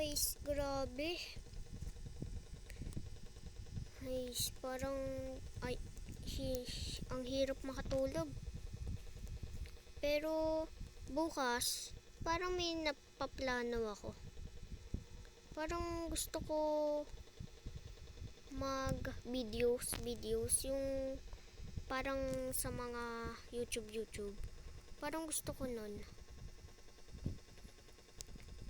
Ay, grabe. Ay, parang, ay, hi, ang hirap makatulog. Pero, bukas, parang may napaplano ako. Parang gusto ko mag videos, videos, yung parang sa mga YouTube, YouTube. Parang gusto ko nun.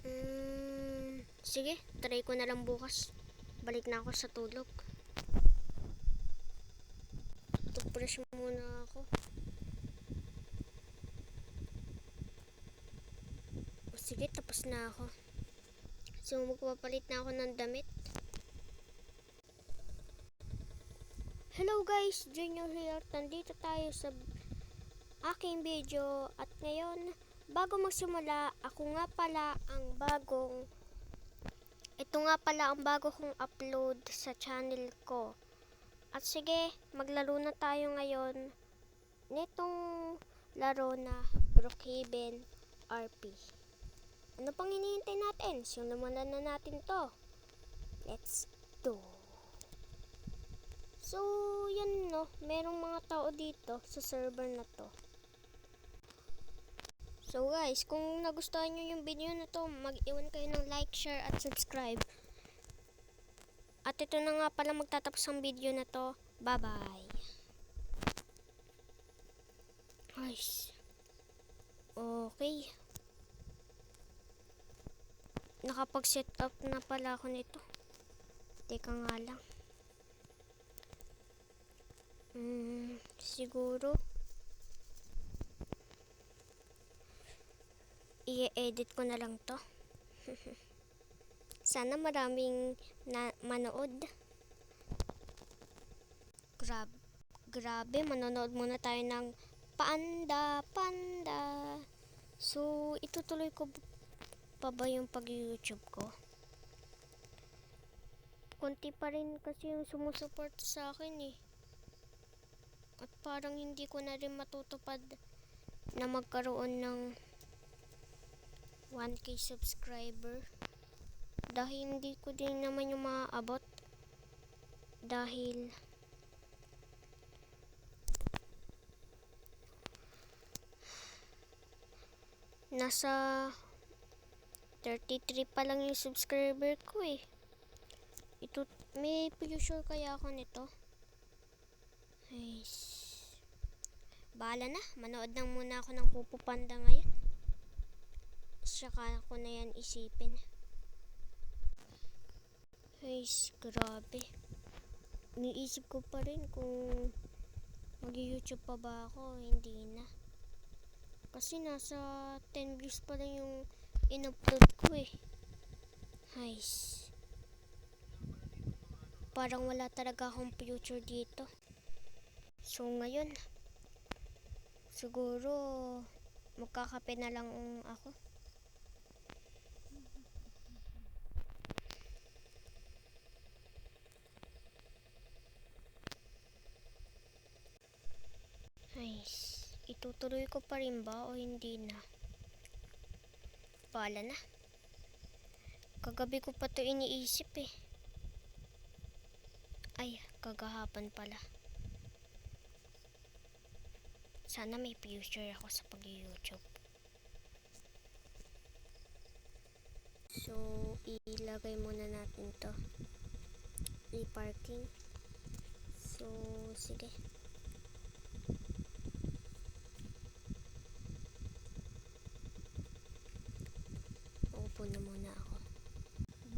Mm, sige, try ko na lang bukas. Balik na ako sa tulog. Toothbrush muna ako. O, sige, tapos na ako. So, magpapalit na ako ng damit. Hello guys, Junior here. Nandito tayo sa aking video at ngayon, bago magsimula, ako nga pala ang bagong ito nga pala ang bago kong upload sa channel ko. At sige, maglaro na tayo ngayon nitong laro na Brookhaven RP. Ano pang hinihintay natin? Simulan na natin to. Let's go. So, yan no. Merong mga tao dito sa server na to. So guys, kung nagustuhan nyo yung video na to, mag-iwan kayo ng like, share, at subscribe. At ito na nga pala magtatapos ang video na to. Bye-bye. Guys. Okay. Nakapag-set up na pala ako nito. Teka nga lang. Hmm, siguro i-edit ko na lang to. Sana maraming na manood. Grab grabe, manonood muna tayo ng Panda Panda. So, itutuloy ko pa ba yung pag-YouTube ko? Konti pa rin kasi yung sumusuport sa akin eh. At parang hindi ko na rin matutupad na magkaroon ng 1k subscriber. Dahil hindi ko din naman yung maaabot. Dahil nasa 33 pa lang yung subscriber ko eh. Ito, may future kaya ako nito. Ay, Bahala na, manood lang muna ako ng Pupu Panda ngayon. Saka ko na yan isipin. Ay, grabe. Iniisip ko pa rin kung mag-YouTube pa ba ako, hindi na. Kasi nasa 10 views pa lang yung in-upload ko eh. Ay, parang wala talaga akong future dito. So ngayon, siguro magkakape na lang ako. Ay, itutuloy ko pa rin ba o hindi na? Bahala na. Kagabi ko pa to iniisip eh. Ay, kagahapan pala. Sana may future ako sa pag-YouTube. So, ilagay muna natin to. I-parking. So, sige. Upo na muna ako.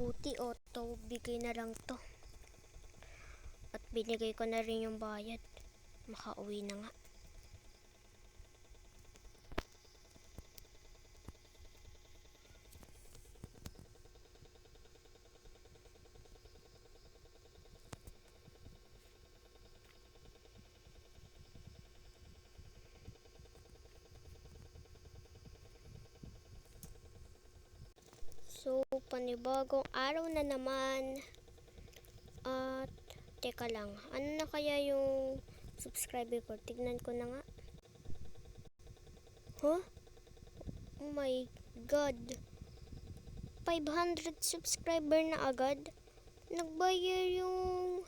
Buti auto, bigay na lang to. At binigay ko na rin yung bayad. Makauwi na nga. So, panibagong araw na naman. At, teka lang. Ano na kaya yung subscriber ko? Tignan ko na nga. Huh? Oh my God. 500 subscriber na agad. Nagbayar yung...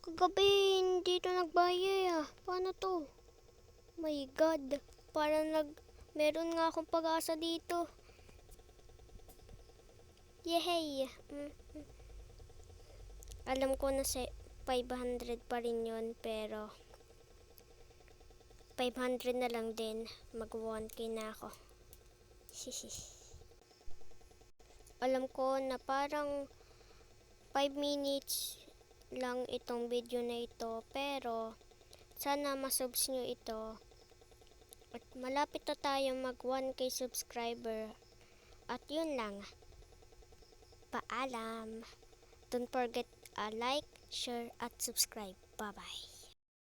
Kagabi, hindi to nagbayar ah. Paano to? My God. Para nag... Meron nga akong pag-asa dito. Yehey! Mm, mm. Alam ko na sa 500 pa rin yun, pero 500 na lang din. Mag 1k na ako. Alam ko na parang 5 minutes lang itong video na ito, pero sana masubs nyo ito. At malapit na tayo mag 1k subscriber. At yun lang. Paalam. Don't forget uh, like, share, at subscribe. Bye-bye.